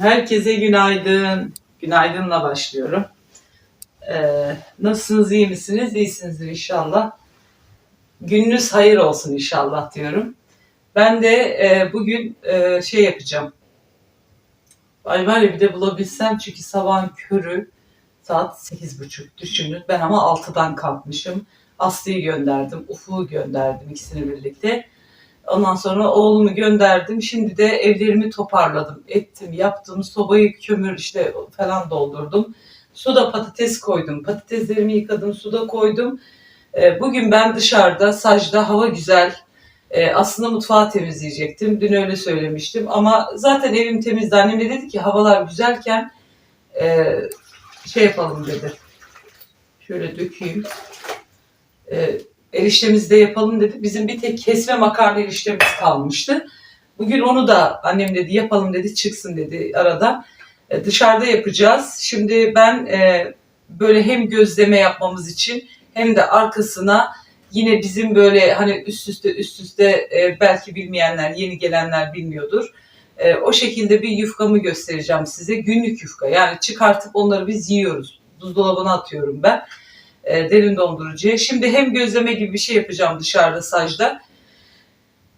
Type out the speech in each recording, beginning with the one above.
Herkese günaydın. Günaydınla başlıyorum. Ee, nasılsınız, iyi misiniz? İyisinizdir inşallah. Gününüz hayır olsun inşallah diyorum. Ben de e, bugün e, şey yapacağım. Ay var ya bir de bulabilsem çünkü sabahın körü saat sekiz buçuk düşünün. Ben ama altıdan kalkmışım. Aslı'yı gönderdim, Ufuk'u gönderdim ikisini birlikte. Ondan sonra oğlumu gönderdim. Şimdi de evlerimi toparladım, ettim, yaptım. Sobayı kömür işte falan doldurdum. Suda patates koydum. Patateslerimi yıkadım, suda koydum. Ee, Bugün ben dışarıda, sajda, hava güzel. Ee, Aslında mutfağı temizleyecektim. Dün öyle söylemiştim. Ama zaten evim temizdi. Annem de dedi ki havalar güzelken e, şey yapalım dedi. Şöyle dökeyim. E, eriştemizi de yapalım dedi. Bizim bir tek kesme makarna eriştemiz kalmıştı. Bugün onu da annem dedi yapalım dedi çıksın dedi arada. E, dışarıda yapacağız. Şimdi ben e, böyle hem gözleme yapmamız için hem de arkasına yine bizim böyle hani üst üste üst üste e, belki bilmeyenler yeni gelenler bilmiyordur. E, o şekilde bir yufkamı göstereceğim size. Günlük yufka yani çıkartıp onları biz yiyoruz. Buzdolabına atıyorum ben e, derin dondurucuya. Şimdi hem gözleme gibi bir şey yapacağım dışarıda sajda.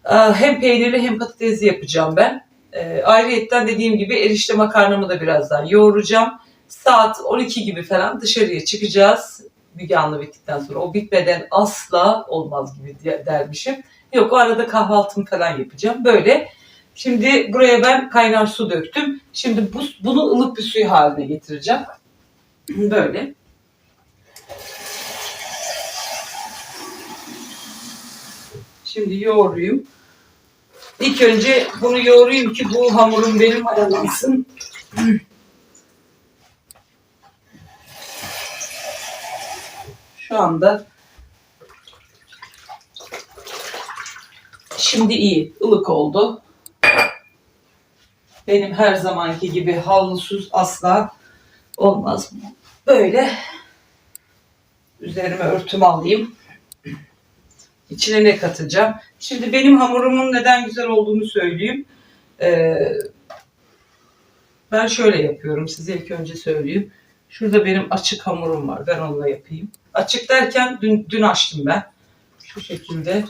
E, hem peynirli hem patatesli yapacağım ben. E, ayrıyetten dediğim gibi erişte makarnamı da birazdan yoğuracağım. Saat 12 gibi falan dışarıya çıkacağız. Müge Anlı bittikten sonra. O bitmeden asla olmaz gibi dermişim. Yok o arada kahvaltımı falan yapacağım. Böyle. Şimdi buraya ben kaynar su döktüm. Şimdi bu, bunu ılık bir suyu haline getireceğim. Böyle. Şimdi yoğurayım. İlk önce bunu yoğurayım ki bu hamurum benim aralansın. Şu anda şimdi iyi, ılık oldu. Benim her zamanki gibi havlusuz asla olmaz. Böyle üzerime örtüm alayım. İçine ne katacağım? Şimdi benim hamurumun neden güzel olduğunu söyleyeyim. Ee, ben şöyle yapıyorum. Size ilk önce söyleyeyim. Şurada benim açık hamurum var. Ben onunla yapayım. Açık derken dün, dün açtım ben. Şu şekilde.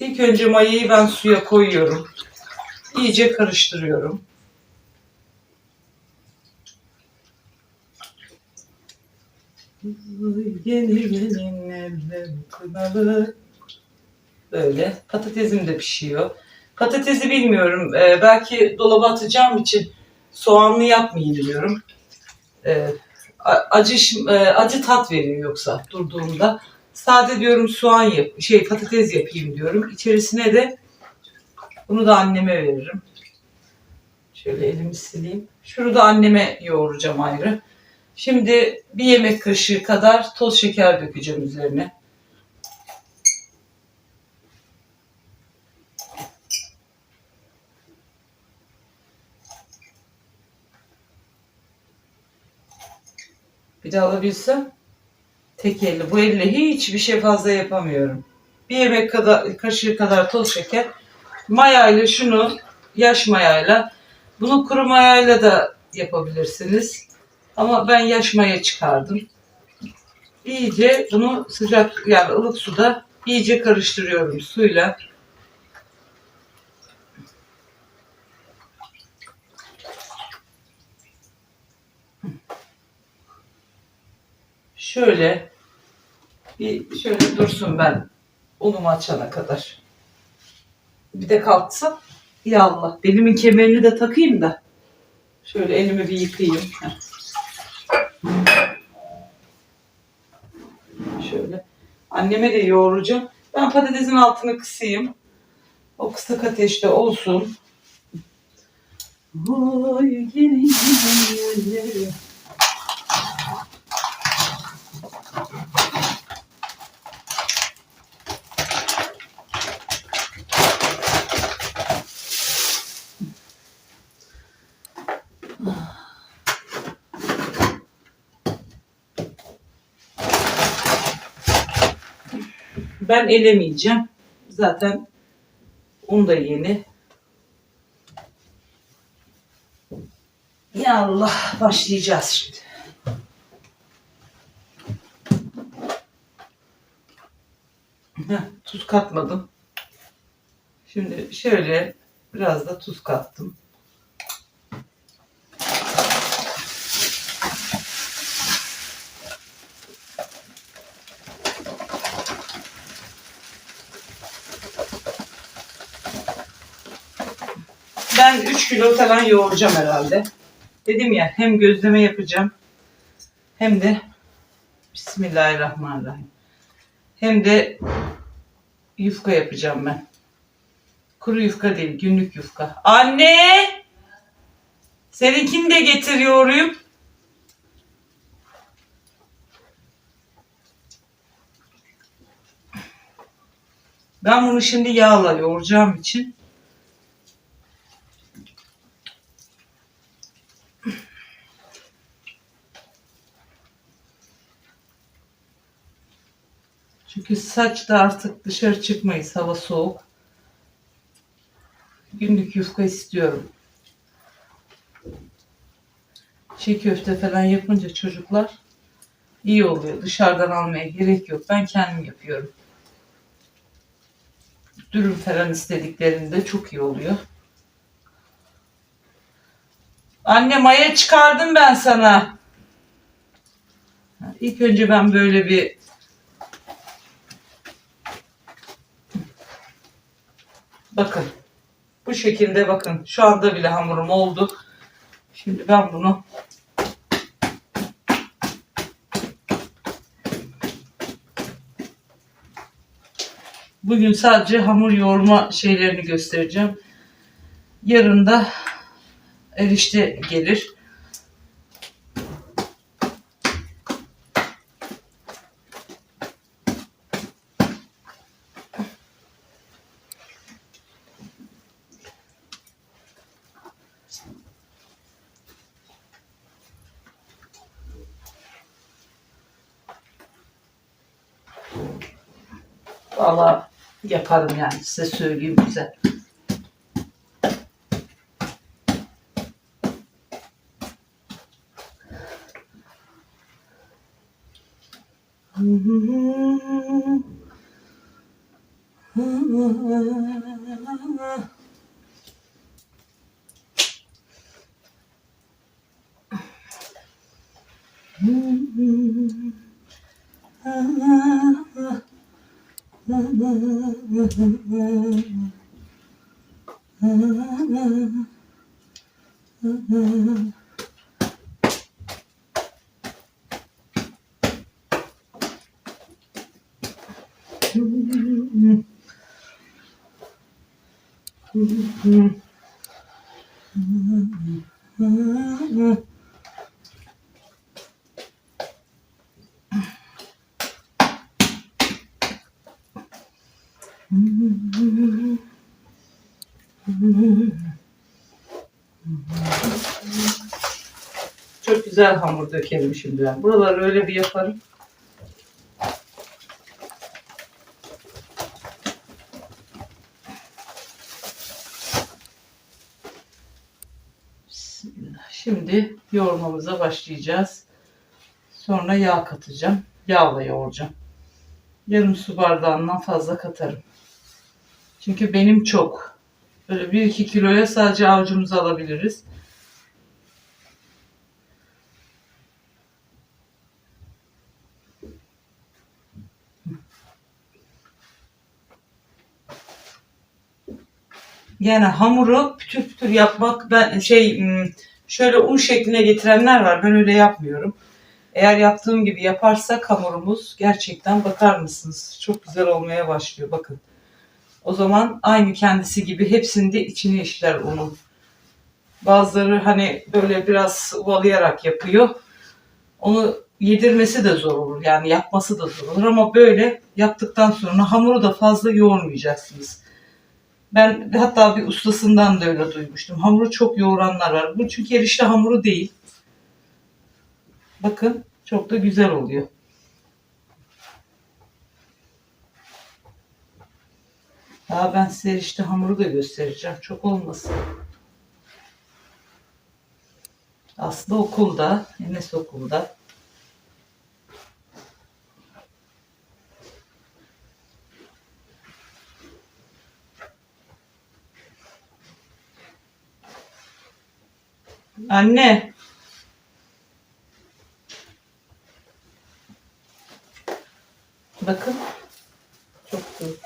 İlk önce mayayı ben suya koyuyorum. İyice karıştırıyorum. Yeni gelin evde kınalı. Böyle. Patatesim de pişiyor. Patatesi bilmiyorum. Ee, belki dolaba atacağım için soğanlı yapmayayım diyorum. Ee, acı e, acı tat veriyor yoksa durduğumda. Sade diyorum soğan yap, şey patates yapayım diyorum. İçerisine de bunu da anneme veririm. Şöyle elimi sileyim. Şunu da anneme yoğuracağım ayrı. Şimdi bir yemek kaşığı kadar toz şeker dökeceğim üzerine. Bir de alabilsem tek elle. Bu elle hiçbir şey fazla yapamıyorum. Bir yemek kadar, kaşığı kadar toz şeker. Mayayla şunu yaş mayayla bunu kuru mayayla da yapabilirsiniz. Ama ben yaş maya çıkardım. İyice bunu sıcak yani ılık suda iyice karıştırıyorum suyla. Şöyle bir şöyle dursun ben unumu açana kadar. Bir de kalksam ya Allah belimin kemerini de takayım da şöyle elimi bir yıkayayım. Heh. Şöyle. Anneme de yoğuracağım. Ben patatesin altını kısayım. O kısık ateşte olsun. Oy gelin Ben elemeyeceğim. Zaten un da yeni. Ya Allah başlayacağız şimdi. Heh, tuz katmadım. Şimdi şöyle biraz da tuz kattım. Kilo falan yoğuracağım herhalde. Dedim ya hem gözleme yapacağım hem de Bismillahirrahmanirrahim. Hem de yufka yapacağım ben. Kuru yufka değil, günlük yufka. Anne! Seninkini de getir yoğurayım. Ben bunu şimdi yağla yoğuracağım için Çünkü saç da artık dışarı çıkmayız. Hava soğuk. Günlük yufka istiyorum. Çiğ köfte falan yapınca çocuklar iyi oluyor. Dışarıdan almaya gerek yok. Ben kendim yapıyorum. Dürüm falan istediklerinde çok iyi oluyor. Anne maya çıkardım ben sana. İlk önce ben böyle bir Bakın. Bu şekilde bakın. Şu anda bile hamurum oldu. Şimdi ben bunu Bugün sadece hamur yoğurma şeylerini göstereceğim. Yarın da erişte gelir. Yaparım yani size söyleyeyim güzel. Çok güzel hamur dökerim şimdi ben. Buraları öyle bir yaparım. Şimdi yoğurmamıza başlayacağız. Sonra yağ katacağım. Yağla yoğuracağım. Yarım su bardağından fazla katarım. Çünkü benim çok. Böyle 1-2 kiloya sadece avucumuzu alabiliriz. Yani hamuru pütür pütür yapmak ben şey hmm, şöyle un şekline getirenler var. Ben öyle yapmıyorum. Eğer yaptığım gibi yaparsak hamurumuz gerçekten bakar mısınız? Çok güzel olmaya başlıyor bakın. O zaman aynı kendisi gibi hepsinde içine işler unun. Bazıları hani böyle biraz ovalayarak yapıyor. Onu yedirmesi de zor olur. Yani yapması da zor olur ama böyle yaptıktan sonra hamuru da fazla yoğurmayacaksınız. Ben hatta bir ustasından da öyle duymuştum. Hamuru çok yoğuranlar var. Bu çünkü erişte hamuru değil. Bakın çok da güzel oluyor. Daha ben size erişte hamuru da göstereceğim. Çok olmasın. Aslı okulda. Enes okulda. Anne. Bakın. Çok büyük.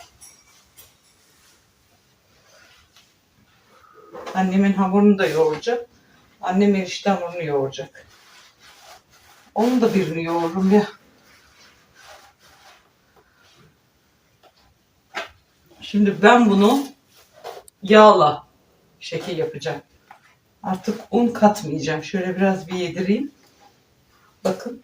Annemin hamurunu da yoğuracak. Annem erişte hamurunu yoğuracak. Onun da birini yoğururum ya. Şimdi ben bunu yağla şekil yapacağım. Artık un katmayacağım. Şöyle biraz bir yedireyim. Bakın.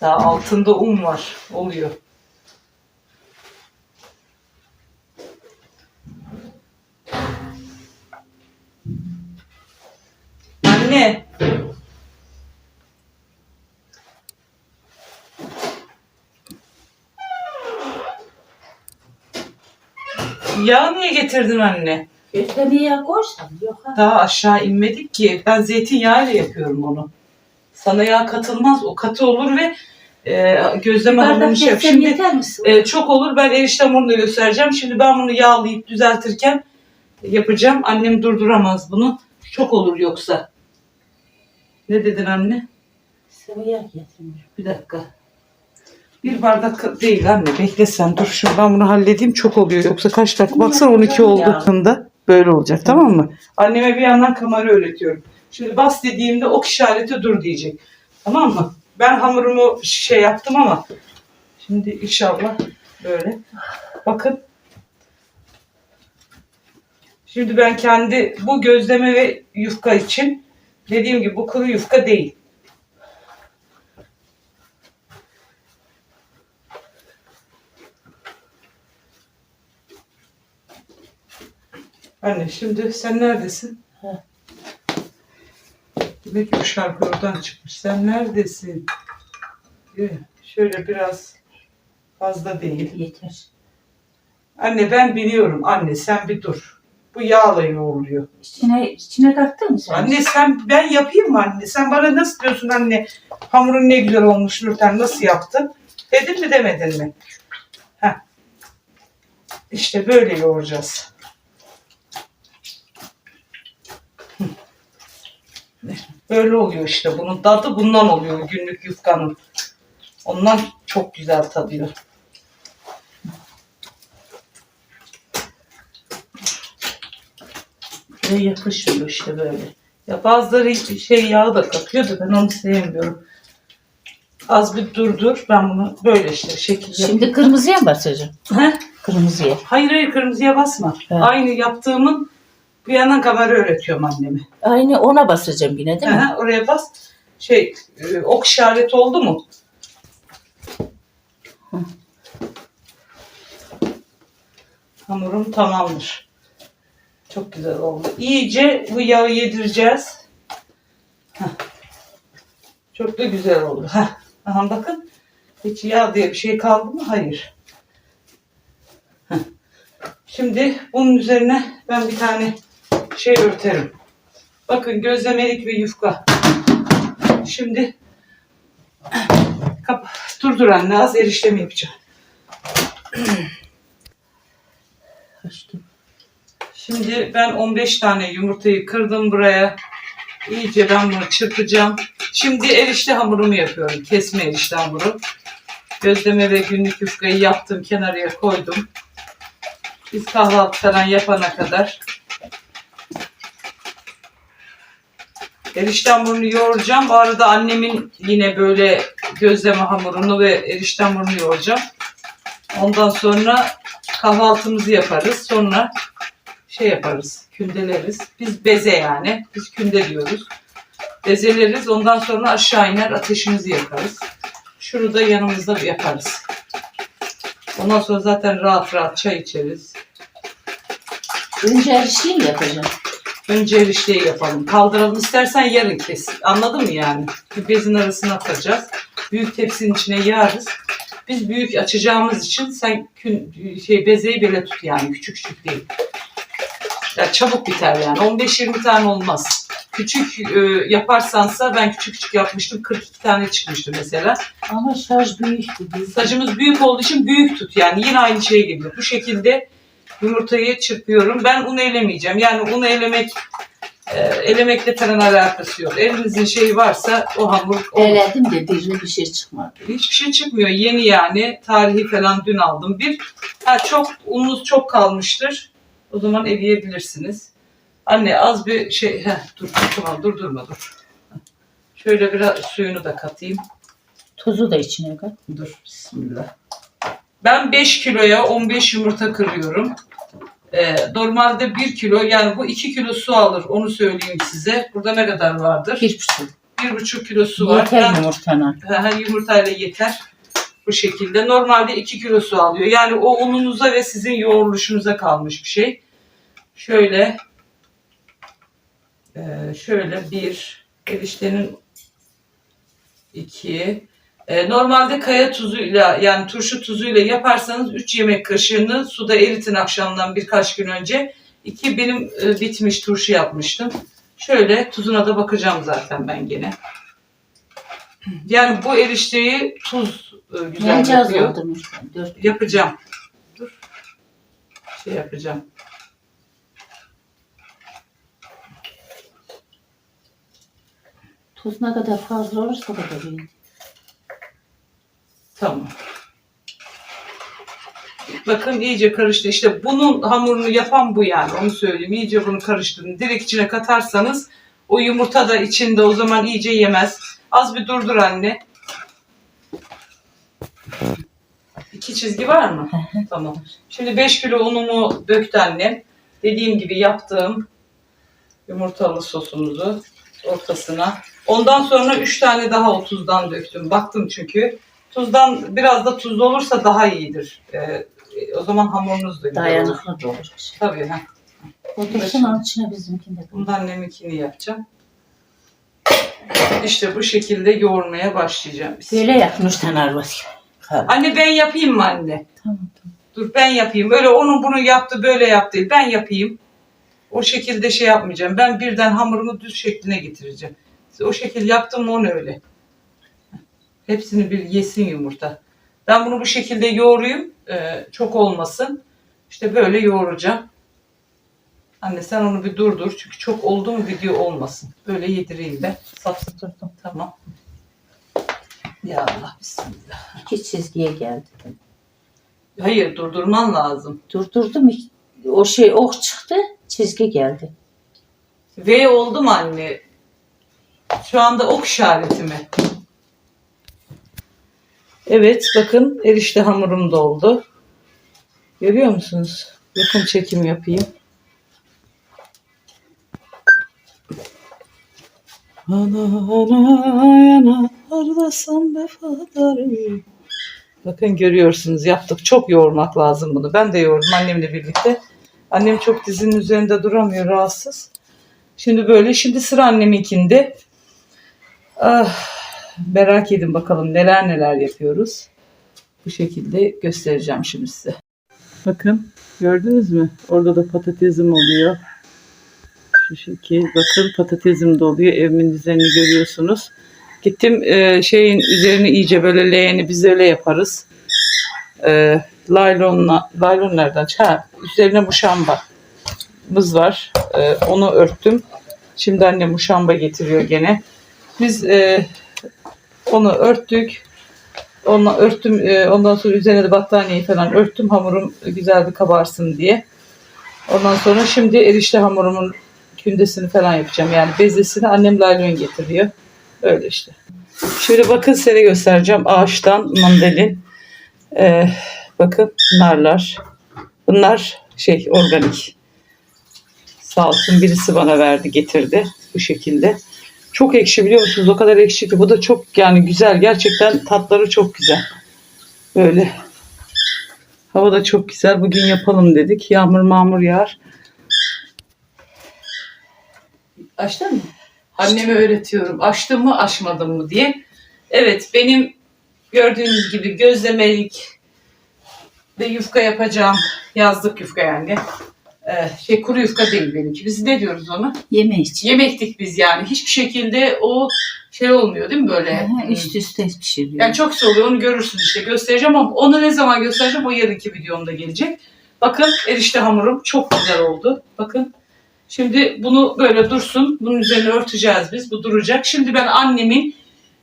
Daha altında un var. Oluyor. Yağ niye getirdin anne? Gözlemeye koysam yok ha. Daha aşağı inmedik ki. Ben zeytinyağıyla yapıyorum onu. Sana yağ katılmaz. O katı olur ve e, gözleme hamurunu şey yap. Şimdi yeter misin? e, çok olur. Ben erişte hamurunu göstereceğim. Şimdi ben bunu yağlayıp düzeltirken yapacağım. Annem durduramaz bunu. Çok olur yoksa. Ne dedin anne? Sıvıya getirmiş. Bir dakika. Bir bardak değil anne. Bekle sen. Dur şu ben bunu halledeyim. Çok oluyor. Yoksa kaç dakika? Baksana 12 olduğunda böyle olacak. Tamam mı? Anneme bir yandan kamera öğretiyorum. Şimdi bas dediğimde ok işareti dur diyecek. Tamam mı? Ben hamurumu şey yaptım ama şimdi inşallah böyle. Bakın. Şimdi ben kendi bu gözleme ve yufka için dediğim gibi bu kuru yufka değil. Anne şimdi sen neredesin? He. Demek ki bu şarkı oradan çıkmış. Sen neredesin? Şöyle biraz fazla değil. Yeter. Anne ben biliyorum. Anne sen bir dur. Bu yağla yoğruluyor. İçine, içine kattın mı sen? Anne sen ben yapayım mı anne? Sen bana nasıl diyorsun anne? Hamurun ne güzel olmuş Nurten nasıl yaptın? Dedin mi demedin mi? Heh. İşte böyle yoğuracağız. Böyle oluyor işte. Bunun tadı bundan oluyor günlük yufkanın. Ondan çok güzel tadıyor. Ve yakışıyor işte böyle. Ya bazıları şey yağı da katıyor da ben onu sevmiyorum. Az bir durdur. Ben bunu böyle işte şekil yapayım. Şimdi kırmızıya mı basacağım? He? Kırmızıya. Hayır hayır kırmızıya basma. Evet. Aynı yaptığımın bir yandan kamera öğretiyorum anneme. Aynı ona basacağım yine değil mi? Aha, oraya bas. Şey e, ok işareti oldu mu? Hı. Hamurum tamamdır. Çok güzel oldu. İyice bu yağı yedireceğiz. Heh. Çok da güzel oldu. Heh. Aha bakın. Hiç yağ diye bir şey kaldı mı? Hayır. Heh. Şimdi bunun üzerine ben bir tane şey örterim. Bakın gözlemelik ve yufka. Şimdi kap durdur anne az eriştemi yapacağım. Açtım. Şimdi ben 15 tane yumurtayı kırdım buraya. İyice ben bunu çırpacağım. Şimdi erişte hamurumu yapıyorum. Kesme erişte hamuru. Gözleme ve günlük yufkayı yaptım. Kenarıya koydum. Biz kahvaltı falan yapana kadar. Erişte hamurunu yoğuracağım. Bu arada annemin yine böyle gözleme hamurunu ve erişte hamurunu yoğuracağım. Ondan sonra kahvaltımızı yaparız. Sonra şey yaparız, kündeleriz. Biz beze yani, biz künde diyoruz. Bezeleriz, ondan sonra aşağı iner ateşimizi yakarız. Şunu da yanımızda yaparız. Ondan sonra zaten rahat rahat çay içeriz. Önce erişteyi mi yapacağım? Önce erişteyi yapalım. Kaldıralım. İstersen yarın kes. Anladın mı yani? Bir bezin arasına atacağız. Büyük tepsinin içine yağarız. Biz büyük açacağımız için sen kün, şey bezeyi böyle tut yani. Küçük küçük değil. Ya çabuk biter yani. 15-20 tane olmaz. Küçük e, yaparsansa ben küçük küçük yapmıştım. 42 tane çıkmıştı mesela. Ama büyüktü. büyük. Saçımız büyük olduğu için büyük tut yani yine aynı şeye geliyor. Bu şekilde yumurtayı çırpıyorum. Ben un elemeyeceğim. Yani un elemek e, elemekle falan alakası yok. Elinizin şeyi varsa o hamur olur. Eledim de birine bir şey çıkmadı. Hiçbir şey çıkmıyor. Yeni yani. Tarihi falan dün aldım. Bir, ha, çok ununuz çok kalmıştır. O zaman eleyebilirsiniz. Anne az bir şey, heh, dur tamam dur durma dur. Şöyle biraz suyunu da katayım. Tuzu da içine kat. Dur bismillah. Ben 5 kiloya 15 yumurta kırıyorum. Ee, normalde 1 kilo yani bu 2 kilo su alır onu söyleyeyim size. Burada ne kadar vardır? Bir buçuk. 1,5 kilo su var. Yeter Ben- yumurtana. her yumurtayla yeter. Bu şekilde. Normalde 2 kilo su alıyor. Yani o ununuza ve sizin yoğuruluşunuza kalmış bir şey. Şöyle eee, şöyle bir eriştenin iki Eee, normalde kaya tuzuyla yani turşu tuzuyla yaparsanız 3 yemek kaşığını suda eritin akşamdan birkaç gün önce. İki benim e, bitmiş turşu yapmıştım. Şöyle tuzuna da bakacağım zaten ben gene. Yani bu erişteyi tuz e, güzel Bence az yapıyor. Dört. Yapacağım. Dur. Şey yapacağım. Tuz ne kadar fazla olursa o kadar iyi. Tamam. Bakın iyice karıştı. İşte bunun hamurunu yapan bu yani. Onu söyleyeyim. İyice bunu karıştırın. Direkt içine katarsanız o yumurta da içinde o zaman iyice yemez. Az bir durdur anne. İki çizgi var mı? tamam. Şimdi 5 kilo unumu döktü annem. Dediğim gibi yaptığım yumurtalı sosumuzu ortasına. Ondan sonra 3 tane daha o tuzdan döktüm. Baktım çünkü. Tuzdan biraz da tuzlu olursa daha iyidir. Ee, o zaman hamurunuz da güzel olur. Dayanıklı da olur. Tabii. Heh. Otursun onun içine bizimkini de koy. Bundan anneminkini yapacağım. İşte bu şekilde yoğurmaya başlayacağım. Böyle yap Nurten Arvas. Tamam Anne ben yapayım mı anne? tamam. Dur ben yapayım. Öyle onun bunu yaptı böyle yaptı. Ben yapayım. O şekilde şey yapmayacağım. Ben birden hamurumu düz şekline getireceğim. O şekil yaptım mı onu öyle. Hepsini bir yesin yumurta. Ben bunu bu şekilde yoğurayım. Ee, çok olmasın. İşte böyle yoğuracağım. Anne sen onu bir durdur. Çünkü çok oldu mu video olmasın. Böyle yedireyim ben. Sapsıtırdım. Tamam. Ya Allah bismillah. İki çizgiye geldi. Hayır durdurman lazım. Durdurdum. O şey ok çıktı. Çizgi geldi. V oldu mu anne? Şu anda ok işareti mi? Evet bakın erişte hamurum da oldu. Görüyor musunuz? Yakın çekim yapayım. Ana ana yanarlasam vefadarım. Bakın görüyorsunuz yaptık. Çok yoğurmak lazım bunu. Ben de yoğurdum annemle birlikte. Annem çok dizinin üzerinde duramıyor rahatsız. Şimdi böyle. Şimdi sıra anneminkinde. Ah, merak edin bakalım neler neler yapıyoruz. Bu şekilde göstereceğim şimdi size. Bakın gördünüz mü? Orada da patatesim oluyor. Şu şekil. Bakın patatesim de oluyor. Evimin düzenini görüyorsunuz. Gittim e, şeyin üzerine iyice böyle leğeni biz öyle yaparız. E, laylonla, laylon nereden? Ha, üzerine muşambamız var. E, onu örttüm. Şimdi annem muşamba getiriyor gene. Biz e, onu örttük. Onunla örttüm. e, ondan sonra üzerine de battaniyeyi falan örttüm. Hamurum güzel bir kabarsın diye. Ondan sonra şimdi erişte hamurumun kündesini falan yapacağım. Yani bezesini annem laylon getiriyor. Öyle işte. Şöyle bakın size göstereceğim. Ağaçtan mandalin. Ee, bakın narlar. Bunlar şey organik. Sağ olsun birisi bana verdi getirdi bu şekilde. Çok ekşi biliyor musunuz? O kadar ekşi ki bu da çok yani güzel. Gerçekten tatları çok güzel. Böyle. Hava da çok güzel. Bugün yapalım dedik. Yağmur mağmur yağar. Açtın mı? Anneme öğretiyorum. Açtım mı açmadım mı diye. Evet benim gördüğünüz gibi gözlemelik ve yufka yapacağım. Yazlık yufka yani. Ee, şey kuru yufka değil benimki. Biz ne diyoruz ona? Yeme hiç. Yemektik biz yani. Hiçbir şekilde o şey olmuyor değil mi böyle? Aha, Hmm. üst üste pişiriyor. Yani çok oluyor onu görürsün işte göstereceğim ama onu ne zaman göstereceğim o yarınki videomda gelecek. Bakın erişte hamurum çok güzel oldu. Bakın şimdi bunu böyle dursun. Bunun üzerine örteceğiz biz. Bu duracak. Şimdi ben annemin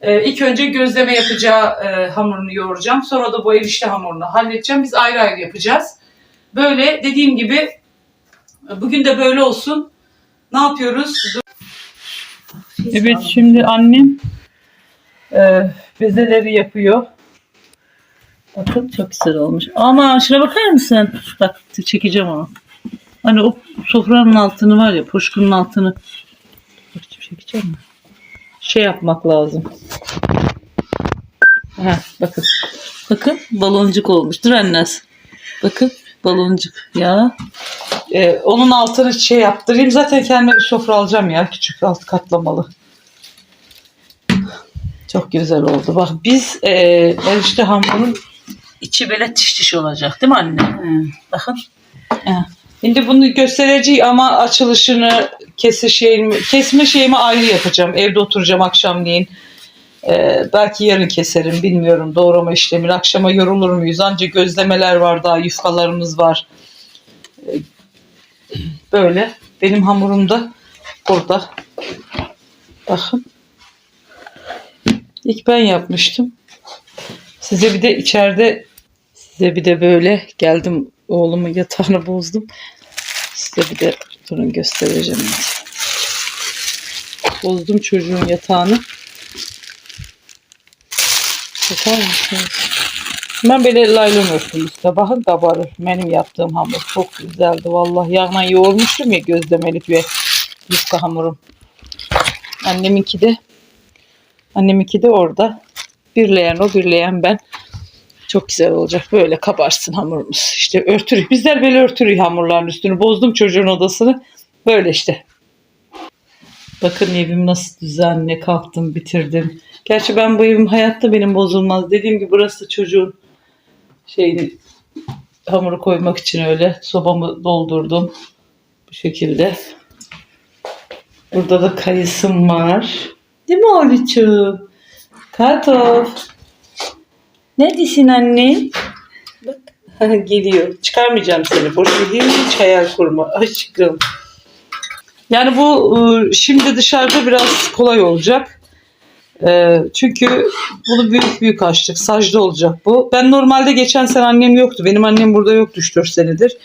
e, ilk önce gözleme yapacağı e, hamurunu yoğuracağım. Sonra da bu erişte hamurunu halledeceğim. Biz ayrı ayrı yapacağız. Böyle dediğim gibi bugün de böyle olsun. Ne yapıyoruz? Evet şimdi annem e, bezeleri yapıyor. Bakın çok güzel olmuş. Ama şuna bakar mısın? Bak çekeceğim onu. Hani o sofranın altını var ya poşkunun altını. Bak çekeceğim mi? Şey yapmak lazım. Ha, bakın. Bakın baloncuk olmuş. Dur annesi. Bakın baloncuk ya. Ee, onun altını şey yaptırayım. Zaten kendime bir sofra alacağım ya. Küçük alt katlamalı. Çok güzel oldu. Bak biz e, erişte hamurun içi böyle tiş tiş olacak değil mi anne? Ha. Bakın. Ha. Şimdi bunu göstereceğim ama açılışını kesi şeyimi, kesme şeyimi ayrı yapacağım. Evde oturacağım akşamleyin. Ee, belki yarın keserim bilmiyorum doğrama işlemini. Akşama yorulur muyuz? Ancak gözlemeler var daha yufkalarımız var. Ee, böyle. Benim hamurum da burada. Bakın. İlk ben yapmıştım. Size bir de içeride size bir de böyle geldim oğlumun yatağını bozdum. Size bir de durun göstereceğim. Bozdum çocuğun yatağını. Bakar mısınız? Ben böyle laylon örtüm. Bakın kabarır. Benim yaptığım hamur çok güzeldi. Vallahi yağla yoğurmuştum ya gözlemelik ve yufka hamurum. Anneminki de Anneminki de orada. Birleyen o, birleyen ben. Çok güzel olacak. Böyle kabarsın hamurumuz. İşte örtürü. Bizler böyle örtürü hamurların üstünü. Bozdum çocuğun odasını. Böyle işte. Bakın evim nasıl düzenli. Kalktım, bitirdim. Gerçi ben bu evim hayatta benim bozulmaz. Dediğim gibi burası çocuğun şeyini hamuru koymak için öyle. Sobamı doldurdum. Bu şekilde. Burada da kayısım var. Değil mi oğlucuğum? Kartof. Ne diyorsun anne? Bak geliyor. Çıkarmayacağım seni. Boşu hiç hayal kurma. Aşkım. Yani bu e, şimdi dışarıda biraz kolay olacak. E, Çünkü bunu büyük büyük açtık. Sacda olacak bu. Ben normalde geçen sene annem yoktu. Benim annem burada yoktu 3-4 senedir.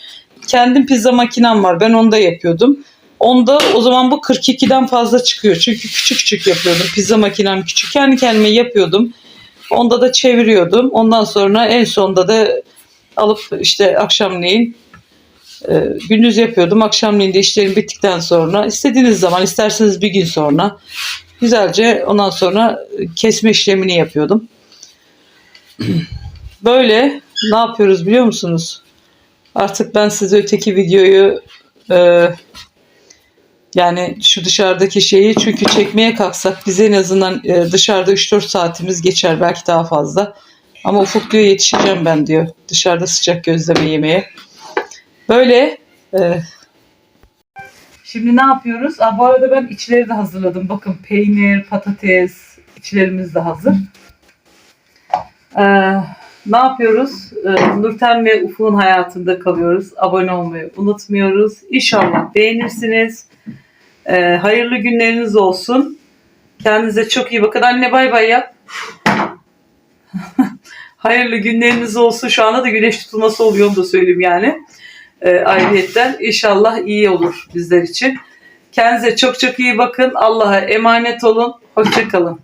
Kendim pizza makinem var. Ben onda yapıyordum. Onda o zaman bu 42'den fazla çıkıyor. Çünkü küçük küçük yapıyordum. Pizza makinem küçük. Kendi kendime yapıyordum. Onda da çeviriyordum. Ondan sonra en sonda da alıp işte akşamleyin e, gündüz yapıyordum. Akşamleyin de işlerim bittikten sonra istediğiniz zaman isterseniz bir gün sonra güzelce ondan sonra kesme işlemini yapıyordum. Böyle ne yapıyoruz biliyor musunuz? Artık ben size öteki videoyu e, yani şu dışarıdaki şeyi çünkü çekmeye kalksak bize en azından e, dışarıda 3-4 saatimiz geçer belki daha fazla. Ama Ufuk diyor yetişeceğim ben diyor dışarıda sıcak gözleme yemeye. Böyle. e, Şimdi ne yapıyoruz? Aa, bu arada ben içleri de hazırladım. Bakın peynir, patates, içlerimiz de hazır. Ee, ne yapıyoruz? Ee, Nurten ve Ufuk'un hayatında kalıyoruz. Abone olmayı unutmuyoruz. İnşallah beğenirsiniz. Ee, hayırlı günleriniz olsun. Kendinize çok iyi bakın. Anne bay bay yap. hayırlı günleriniz olsun. Şu anda da güneş tutulması oluyor onu da söyleyeyim yani. Ee, ayrıyetten inşallah iyi olur bizler için. Kendinize çok çok iyi bakın. Allah'a emanet olun. Hoşçakalın.